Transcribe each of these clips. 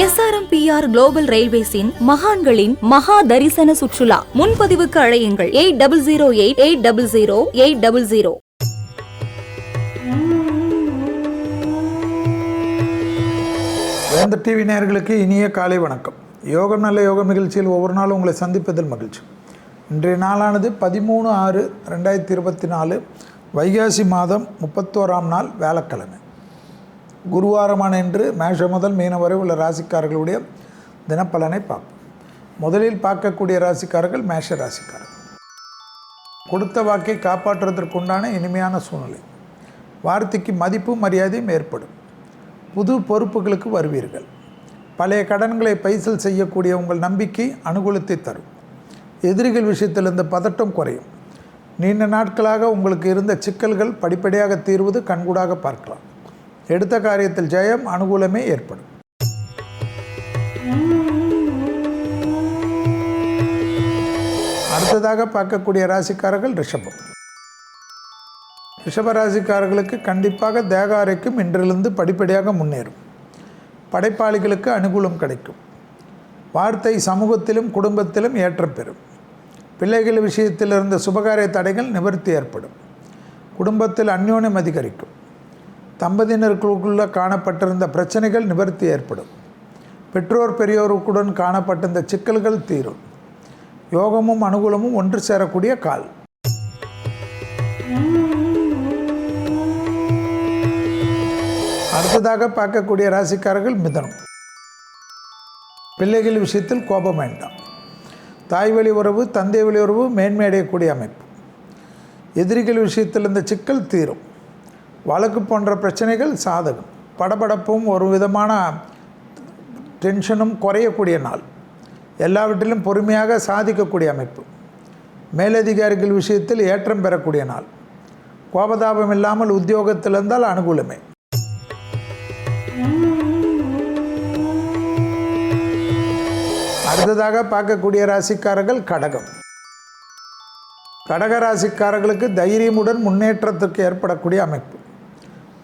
SRMPR global ரயில்வேஸின் மகான்களின் மகா தரிசன சுற்றுலா. முன்பதிவுக்கு அழையுங்கள். Eight double zero eight eight double zero eight double zero. Vendha TV நேர்களுக்கு இனிய காலை வணக்கம். யோகம் நல்ல யோகம் நிகழ்ச்சியில் ஒவ்வொரு நாளும் உங்களை சந்திப்பதில் மகிழ்ச்சி. இன்றைய நாளானது பதிமூணு ஆறு ரெண்டாயிரத்தி இருபத்தி நாலு வைகாசி மாதம் முப்பத்தோராம் நாள் வேலைக்கிழமை குருவாரமான இன்று மேஷம் முதல் மீனம் வரை உள்ள ராசிக்காரர்களுடைய தினப்பலனை பார்ப்போம். முதலில் பார்க்கக்கூடிய ராசிக்காரர்கள் மேஷ ராசிக்காரர்கள். கொடுத்த வாக்கை காப்பாற்றுவதற்குண்டான இனிமையான சூழ்நிலை. வார்த்தைக்கு மதிப்பு மரியாதையும் ஏற்படும். புது பொறுப்புகளுக்கு வருவீர்கள். பழைய கடன்களை பைசல் செய்யக்கூடிய உங்கள் நம்பிக்கை அனுகூலத்தை தரும். எதிரிகள் விஷயத்திலிருந்து பதட்டம் குறையும். நீண்ட நாட்களாக உங்களுக்கு இருந்த சிக்கல்கள் படிப்படியாக தீர்வது கண்கூடாக பார்க்கலாம். எடுத்த காரியத்தில் ஜெயம் அனுகூலமே ஏற்படும். அடுத்ததாக பார்க்கக்கூடிய ராசிக்காரர்கள் ரிஷபம். ரிஷப ராசிக்காரர்களுக்கு கண்டிப்பாக தேகாரைக்கும் இன்றிலிருந்து படிப்படியாக முன்னேறும். படைப்பாளிகளுக்கு அனுகூலம் கிடைக்கும். வார்த்தை சமூகத்திலும் குடும்பத்திலும் ஏற்றம் பெறும். பிள்ளைகள் விஷயத்தில் இருந்த சுபகாரிய தடைகள் நிவர்த்தி ஏற்படும். குடும்பத்தில் அந்யோன்யம் அதிகரிக்கும். தம்பதியினருக்குள்ளே காணப்பட்டிருந்த பிரச்சனைகள் நிவர்த்தி ஏற்படும். பெற்றோர் பெரியோருக்குடன் காணப்பட்டிருந்த சிக்கல்கள் தீரும். யோகமும் அனுகூலமும் ஒன்று சேரக்கூடிய கால். அடுத்ததாக பார்க்கக்கூடிய ராசிக்காரர்கள் மிதனம். பிள்ளைகள் விஷயத்தில் கோபம் வேண்டாம். தாய் வழி உறவு தந்தை வழி உறவு மேன்மையடையக்கூடிய அமைப்பு. எதிரிகள் விஷயத்தில் இந்த சிக்கல் தீரும். வழக்கு போன்ற பிரச்சனைகள் சாதகம். படபடப்பும் ஒரு விதமான டென்ஷனும் குறையக்கூடிய நாள். எல்லாவற்றிலும் பொறுமையாக சாதிக்கக்கூடிய அமைப்பு. மேலதிகாரிகள் விஷயத்தில் ஏற்றம் பெறக்கூடிய நாள். கோபதாபம் இல்லாமல் உத்தியோகத்தில் இருந்தால் அனுகூலமே. அடுத்ததாக பார்க்கக்கூடிய ராசிக்காரர்கள் கடகம். கடக ராசிக்காரர்களுக்கு தைரியமுடன் முன்னேற்றத்திற்கு ஏற்படக்கூடிய அமைப்பு.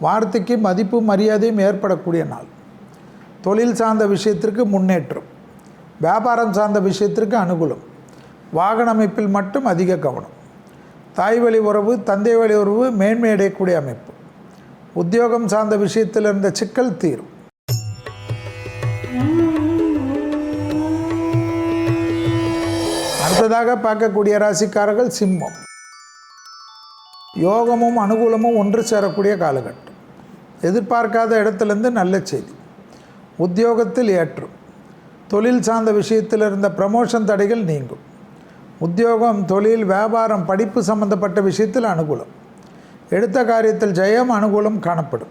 வார்த்தைக்கு மதிப்பு மரியாதையும் ஏற்படக்கூடிய நாள். தொழில் சார்ந்த விஷயத்திற்கு முன்னேற்றம். வியாபாரம் சார்ந்த விஷயத்திற்கு அனுகூலம். வாகன அமைப்பில் மட்டும் அதிக கவனம். தாய் வழி உறவு தந்தை வழி உறவு மேன்மை அடையக்கூடிய அமைப்பு. உத்தியோகம் சார்ந்த விஷயத்தில் இருந்த சிக்கல் தீரும். அடுத்ததாக பார்க்கக்கூடிய ராசிக்காரர்கள் சிம்மம். யோகமும் அனுகூலமும் ஒன்று சேரக்கூடிய காலகட்டம். எதிர்பார்க்காத இடத்துலேருந்து நல்ல செய்தி. உத்தியோகத்தில் ஏற்றும். தொழில் சார்ந்த விஷயத்தில் இருந்த ப்ரமோஷன் தடைகள் நீங்கும். உத்தியோகம் தொழில் வியாபாரம் படிப்பு சம்பந்தப்பட்ட விஷயத்தில் அனுகூலம். எடுத்த காரியத்தில் ஜெயம் அனுகூலம் காணப்படும்.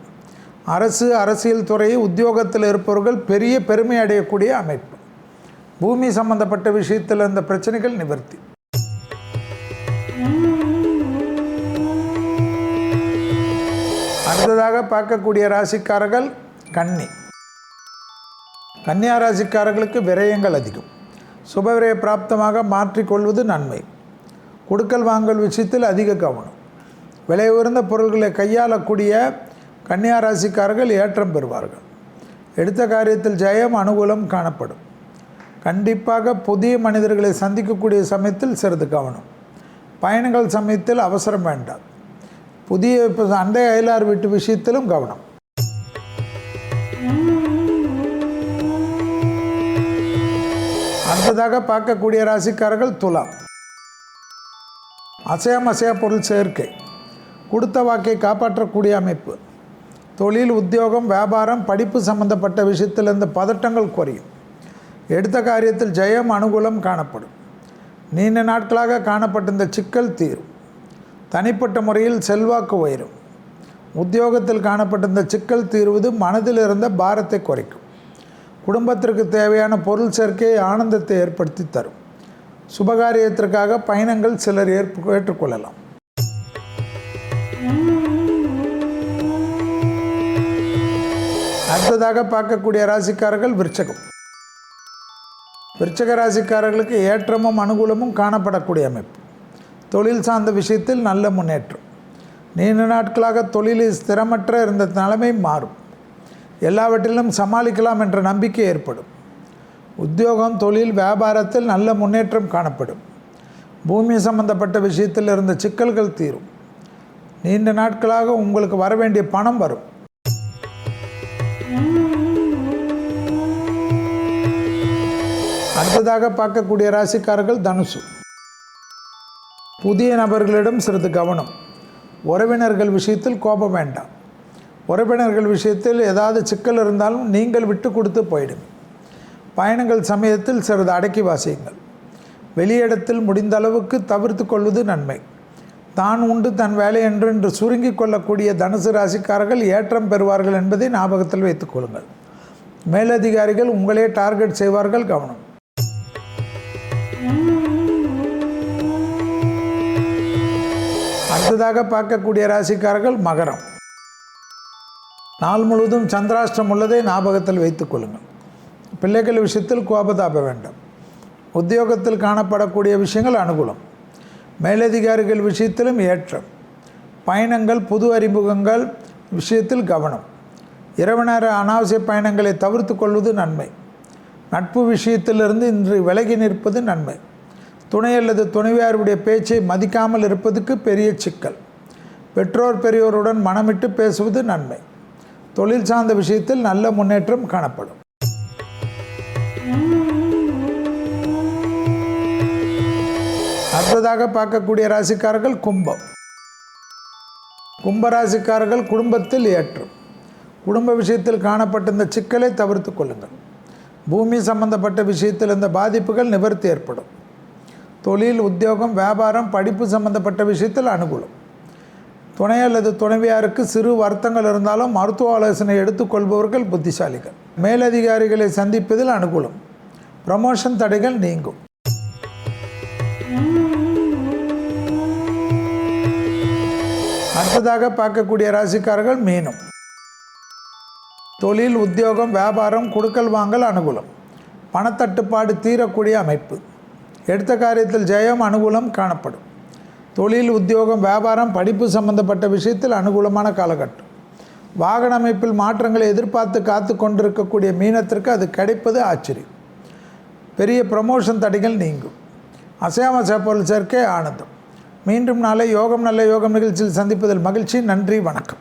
அரசு அரசியல் துறை உத்தியோகத்தில் இருப்பவர்கள் பெரிய பெருமை அடையக்கூடிய அமைப்பு. பூமி சம்பந்தப்பட்ட விஷயத்தில் இருந்த பிரச்சனைகள் நிவர்த்தி. அடுத்ததாக பார்க்கக்கூடிய ராசிக்காரர்கள் கன்னி. கன்னியா ராசிக்காரர்களுக்கு விரயங்கள் அதிகம். சுபவிரய பிராப்தமாக மாற்றிக்கொள்வது நன்மை. கொடுக்கல் வாங்கல் விஷயத்தில் அதிக கவனம். விலை உயர்ந்த பொருள்களை கையாளக்கூடிய கன்னியா ராசிக்காரர்கள் ஏற்றம் பெறுவார்கள். எடுத்த காரியத்தில் ஜெயம் அனுகூலம் காணப்படும். கண்டிப்பாக புதிய மனிதர்களை சந்திக்கக்கூடிய சமயத்தில் சிறிது கவனம். பயணங்கள் சமயத்தில் அவசரம் வேண்டாம். புதிய இப்போ அண்டை அயலார் வீட்டு விஷயத்திலும் கவனம். அடுத்ததாக பார்க்கக்கூடிய ராசிக்காரர்கள் துலாம். அசையாம் அசையா பொருள் சேர்க்கை. கொடுத்த வாக்கை காப்பாற்றக்கூடிய அமைப்பு. தொழில் உத்தியோகம் வியாபாரம் படிப்பு சம்பந்தப்பட்ட விஷயத்தில் இந்த பதட்டங்கள் குறையும். எடுத்த காரியத்தில் ஜெயம் அனுகூலம் காணப்படும். நீண்ட நாட்களாக காணப்பட்டிருந்த சிக்கல் தீரும். தனிப்பட்ட முறையில் செல்வாக்கு உயரும். உத்தியோகத்தில் காணப்பட்டிருந்த சிக்கல் தீர்வது மனதில் இருந்த பாரத்தை குறைக்கும். குடும்பத்திற்கு தேவையான பொருள் சேர்க்கையை ஆனந்தத்தை ஏற்படுத்தி தரும். சுபகாரியத்திற்காக பயணங்கள் சிலர் ஏற்பு ஏற்றுக்கொள்ளலாம். அடுத்ததாக பார்க்கக்கூடிய ராசிக்காரர்கள் விருச்சகம். விருச்சக ராசிக்காரர்களுக்கு ஏற்றமும் அனுகூலமும் காணப்படக்கூடிய அமைப்பு. தொழில் சார்ந்த விஷயத்தில் நல்ல முன்னேற்றம். நீண்ட நாட்களாக தொழிலில் ஸ்திரமற்ற இருந்த நிலைமை மாறும். எல்லாவற்றிலும் சமாளிக்கலாம் என்ற நம்பிக்கை ஏற்படும். உத்தியோகம் தொழில் வியாபாரத்தில் நல்ல முன்னேற்றம் காணப்படும். பூமி சம்பந்தப்பட்ட விஷயத்தில் இருந்த சிக்கல்கள் தீரும். நீண்ட நாட்களாக உங்களுக்கு வர வேண்டிய பணம் வரும். அடுத்ததாக பார்க்கக்கூடிய ராசிக்காரர்கள் தனுசு. புதிய நபர்களிடம் சிறிது கவனம். உறவினர்கள் விஷயத்தில் கோபம் வேண்டாம். உறவினர்கள் விஷயத்தில் ஏதாவது சிக்கல் இருந்தாலும் நீங்கள் விட்டு கொடுத்து போயிடும். பயணங்கள் சமயத்தில் சிறிது அடக்கி வாசியுங்கள். வெளியிடத்தில் முடிந்த அளவுக்கு தவிர்த்து கொள்வது நன்மை. தான் உண்டு தன் வேலை என்று என்று சுருங்கிக் கொள்ளக்கூடிய தனுசு ராசிக்காரர்கள் ஏற்றம் பெறுவார்கள் என்பதை ஞாபகத்தில் வைத்துக் கொள்ளுங்கள். மேலதிகாரிகள் உங்களே டார்கெட் செய்வார்கள் கவனம். அடுத்ததாக பார்க்கக்கூடிய ராசிக்காரர்கள் மகரம். நாள் முழுவதும் சந்திராஷ்டிரம் உள்ளதை ஞாபகத்தில் வைத்துக் கொள்ளுங்கள். பிள்ளைகள் விஷயத்தில் கோபதாப வேண்டும். உத்தியோகத்தில் காணப்படக்கூடிய விஷயங்கள் அனுகூலம். மேலதிகாரிகள் விஷயத்திலும் ஏற்றம். பயணங்கள் புது அறிமுகங்கள் விஷயத்தில் கவனம். இரவு நேர அனாவசிய பயணங்களை தவிர்த்து கொள்வது நன்மை. நட்பு விஷயத்திலிருந்து இன்று விலகி நிற்பது நன்மை. துணை அல்லது துணைவியாருடைய பேச்சை மதிக்காமல் இருப்பதுக்கு பெரிய சிக்கல். பெற்றோர் பெரியோருடன் மனமிட்டு பேசுவது நன்மை. தொழில் சார்ந்த விஷயத்தில் நல்ல முன்னேற்றம் காணப்படும். அடுத்ததாக பார்க்கக்கூடிய ராசிக்காரர்கள் கும்பம். கும்பராசிக்காரர்கள் குடும்பத்தில் ஏற்றும். குடும்ப விஷயத்தில் காணப்பட்ட இந்த சிக்கலை தவிர்த்து கொள்ளுங்கள். பூமி சம்பந்தப்பட்ட விஷயத்தில் இந்த பாதிப்புகள் நிவர்த்தி ஏற்படும். தொழில் உத்தியோகம் வியாபாரம் படிப்பு சம்பந்தப்பட்ட விஷயத்தில் அனுகூலம். துணை அல்லது துணைவியாருக்கு சிறு வருத்தங்கள் இருந்தாலும் மருத்துவ ஆலோசனை எடுத்துக்கொள்பவர்கள் புத்திசாலிகள். மேலதிகாரிகளை சந்திப்பதில் அனுகூலம். ப்ரமோஷன் தடைகள் நீங்கும். அடுத்ததாக பார்க்கக்கூடிய ராசிக்காரர்கள் மீனும். தொழில் உத்தியோகம் வியாபாரம் கொடுக்கல் வாங்கல் அனுகூலம். பணத்தட்டுப்பாடு தீரக்கூடிய அமைப்பு. எடுத்த காரியத்தில் ஜெயம் அனுகூலம் காணப்படும். தொழில் உத்தியோகம் வியாபாரம் படிப்பு சம்பந்தப்பட்ட விஷயத்தில் அனுகூலமான காலகட்டம். வாகன அமைப்பில் மாற்றங்களை எதிர்பார்த்து காத்து கொண்டிருக்கக்கூடிய மீனத்திற்கு அது கிடைப்பது ஆச்சரியம். பெரிய ப்ரமோஷன் தடைகள் நீங்கும். அசையாமச பொருள் சேர்க்கை ஆனந்தம். மீண்டும் நாளை யோகம் நல்ல யோகம் நிகழ்ச்சியில் சந்திப்பதில் மகிழ்ச்சி. நன்றி வணக்கம்.